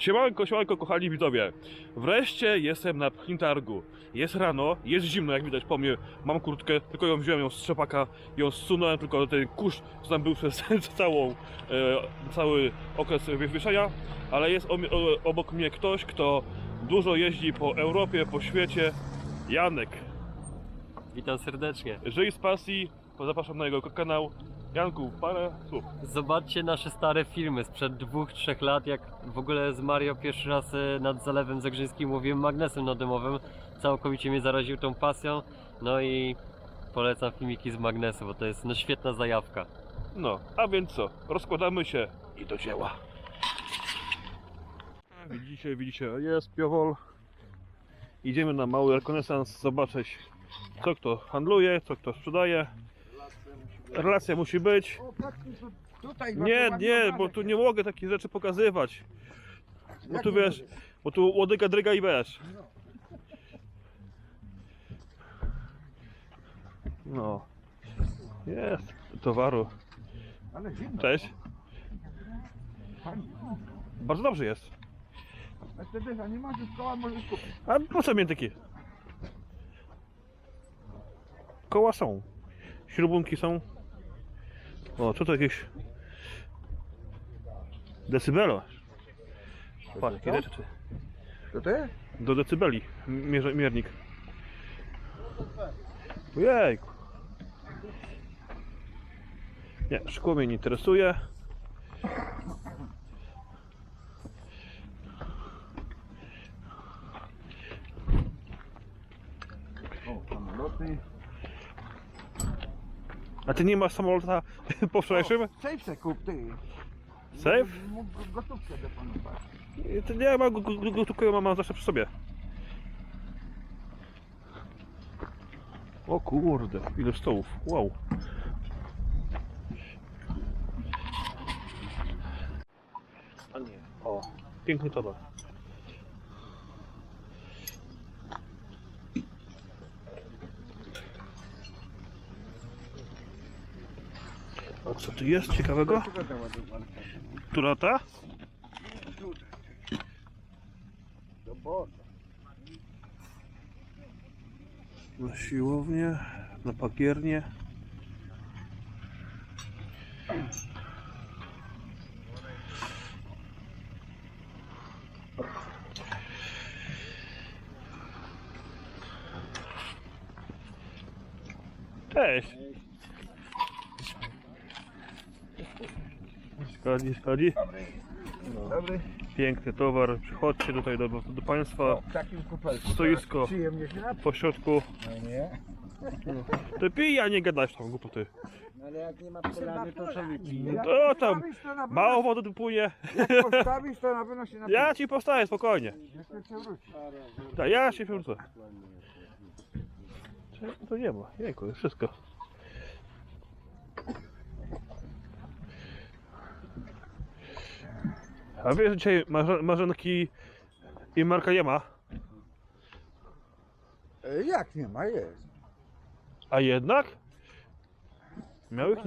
Siemanko, siemanko, kochani widzowie. Wreszcie jestem na pchim targu. Jest rano, jest zimno, jak widać po mnie. Mam kurtkę, tylko ją wziąłem ją z trzepaka, ją zsunąłem, tylko ten kurz, co tam był przez całą, e, cały okres wywieszenia. Ale jest o, o, obok mnie ktoś, kto dużo jeździ po Europie, po świecie. Janek. Witam serdecznie. Żyj z pasji, zapraszam na jego kanał. Janku, parę słów. Zobaczcie nasze stare filmy sprzed dwóch, trzech lat, jak w ogóle z Mario pierwszy raz e, nad Zalewem Zagrzyńskim łowiłem magnesem nadymowym. Całkowicie mnie zaraził tą pasją. No i polecam filmiki z magnesu, bo to jest no świetna zajawka. No, a więc co? Rozkładamy się i do dzieła. Widzicie, widzicie, jest piowol. Idziemy na mały rekonesans zobaczyć co kto handluje, co kto sprzedaje. Relacja musi być. Nie, nie, bo tu nie mogę takich rzeczy pokazywać. Bo tu wiesz, bo tu łodyga, dryga i wiesz. No. Jest towaru. Cześć. Bardzo dobrze jest. A nie masz koła, możesz kupić. A po co miętyki? Koła są. Śrubunki są. O, co to jakieś... Decybelo. Patrz, jakie rzeczy. To ty? Do decybeli. Mierze, miernik. Ojejku. Nie, szkło mnie nie interesuje. O, samoloty. A ty nie masz samolota po wczorajszym? Safe se kup, ty. Safe? Mógł gotówkę deponować. To nie ma, go- go- gotówkę mam, mam zawsze przy sobie. O kurde, ile stołów, wow. A nie, o, piękny towar. A co tu jest ciekawego? Która ta? Na siłownię, na pakiernię. Cześć. Szkodzi, szkodzi. Dobry. Piękny towar. Przychodźcie tutaj do, do Państwa. W takim kupelku. Stoisko. Przyjemnie się napić. Po środku. No nie. Ty pij, a nie gadać tam głupoty. No ale jak nie ma polany, to co wypije? Jak To tam na Mało wody tu płynie. Jak postawisz, to na pewno się napisz. Ja ci powstaję spokojnie. Jeszcze się. Tak, ja się wrócę. To nie ma, jejku, wszystko. A wiesz, że dzisiaj marze- marzenki i Marka nie ma, E, Jak nie ma, jest. a jednak? Miałych?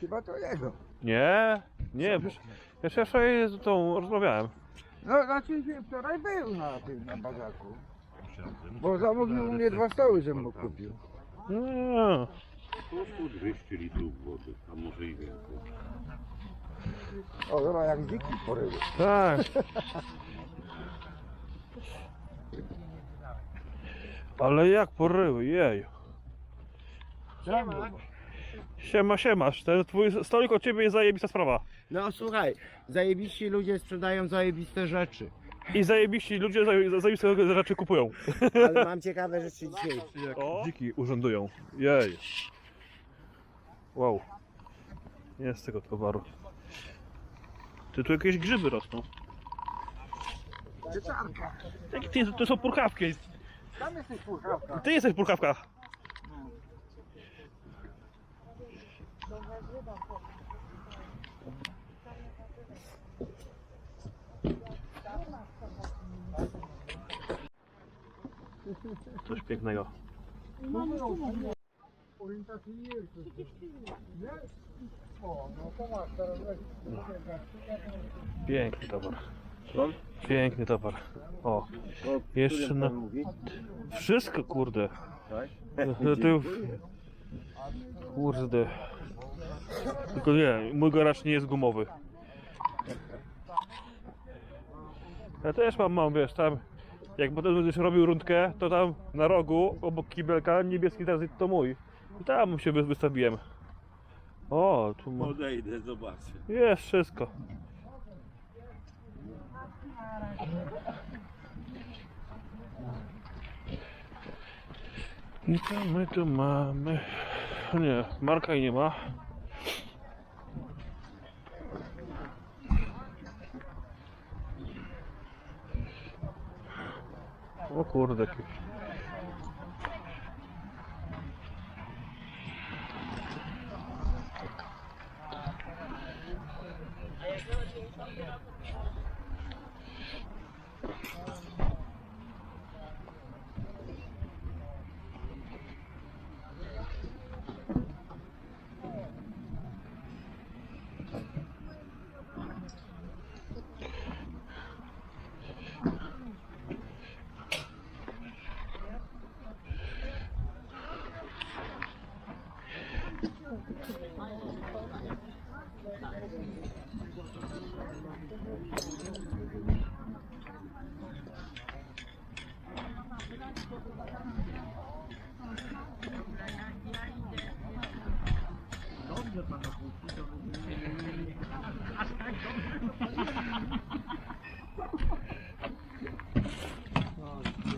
Chyba to jego. Nie, nie, przecież ja wczoraj z tą rozmawiałem. No, znaczy się wczoraj był na tym, na bazaku. Bo zamówił u mnie dwa stoły, żebym mu kupił. No, Około 200 litrów wody, a może i więcej. O, dobra, jak dziki poryły. tak. Ale jak poryły, jeju. Siema, siemasz. Ten twój stolik od ciebie jest zajebista sprawa. No słuchaj, zajebiści ludzie sprzedają zajebiste rzeczy. I zajebiści ludzie zaje- zajebiste rzeczy kupują. Ale mam ciekawe rzeczy dzisiaj. Jak dziki urzędują. Jej. Wow. Jest tego towaru. Ty tu jakieś grzyby rosną. Dziecianka. Jakie ty, to są purchawki. Tam jesteś słuchawka. Ty jesteś purchawka. Coś pięknego. Orientacyjnie Nie? O, no to masz teraz weź. Piękny towar. Piękny towar. O, jeszcze na... Wszystko, kurde. To, to... Kurde. Tylko nie, mój garaż nie jest gumowy. Ja też mam, mam, wiesz, tam... Jak potem będziesz robił rundkę, to tam na rogu, obok kibelka, niebieski tranzyt to mój. I tam się wy- wystawiłem. O, tu ma... Odejdę, zobaczę. Jest wszystko. I co my tu mamy? Nie, marka i nie ma. O kurde, jakieś.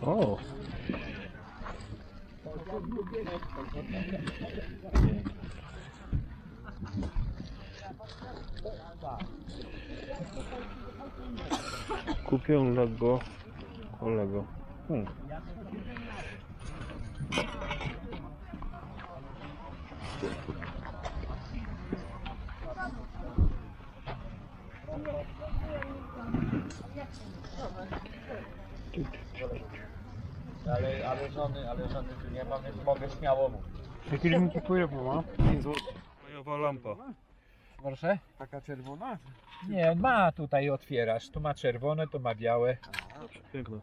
O. Kupię Lego kolego. Hmm. Ale, ale żony, ale żony tu nie ma, więc mogę śmiało mówić. Jakie linki pływu ma? Majowa lampa. Proszę? Taka czerwona? Nie, ma tutaj otwierasz. Tu ma czerwone, tu ma białe. Piękne.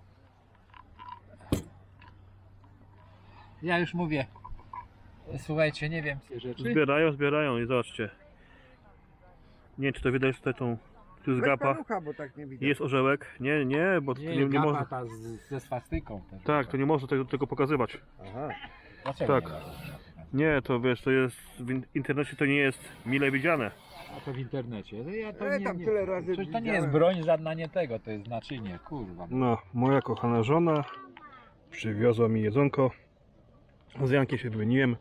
Ja już mówię. Słuchajcie, nie wiem te rzeczy. Zbierają, zbierają i zobaczcie. Nie wiem, czy to widać tutaj tą tu jest Weź gapa. palucha, bo tak nie widać. Jest orzełek. Nie, nie, bo to nie, nie gapa można. ta z, ze swastyką. też. Tak, to nie można tego, tego pokazywać. Aha. Dlaczego tak. nie można? Nie, to wiesz, to jest w in- internecie to nie jest mile widziane. A to w internecie. No Ja to E, nie, tam nie, tyle razy Przecież to nie widziałem. jest broń żadna nie tego, to jest naczynie, kurwa. No, moja kochana żona przywiozła mi jedzonko. Z Jankiem się wymieniłem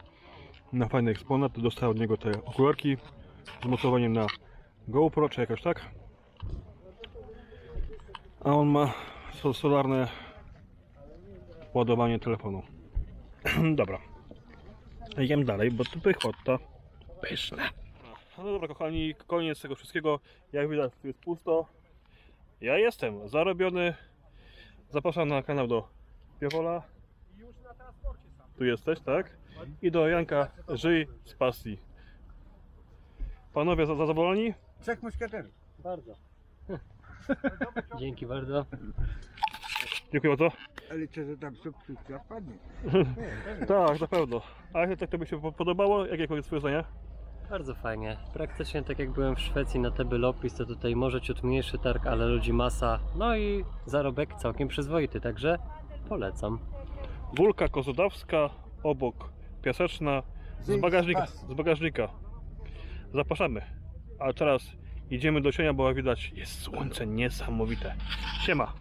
na fajny eksponat. Dostałem od niego te okularki z mocowaniem na GoPro czy jakoś tak. A on ma so- solarne ładowanie telefonu. dobra. Jem dalej, bo to pychota. Pyszne. No dobra kochani, koniec tego wszystkiego. Jak widać tu jest pusto. Ja jestem zarobiony. Zapraszam na kanał do Piewola. Tu jesteś, tak? I do Janka Żyj z pasji. Panowie za- zadowoleni? Trzech muszkieterów. Bardzo. Dzięki bardzo. Dziękuję bardzo. Ale liczę, że tam subskrypcja wpadnie. Tak, na pewno. A jak tak to by się po- podobało? Jakie jest twoje zdanie? Bardzo fajnie. Praktycznie tak jak byłem w Szwecji na TB Lopis, to tutaj może ciut mniejszy targ, ale ludzi masa. No i zarobek całkiem przyzwoity, także polecam. Wólka Kozodawska, obok Piaseczna, z bagażnika. pasji. Z bagażnika. Zapraszamy. A teraz idziemy do sienia, bo jak widać jest słońce niesamowite. Siema.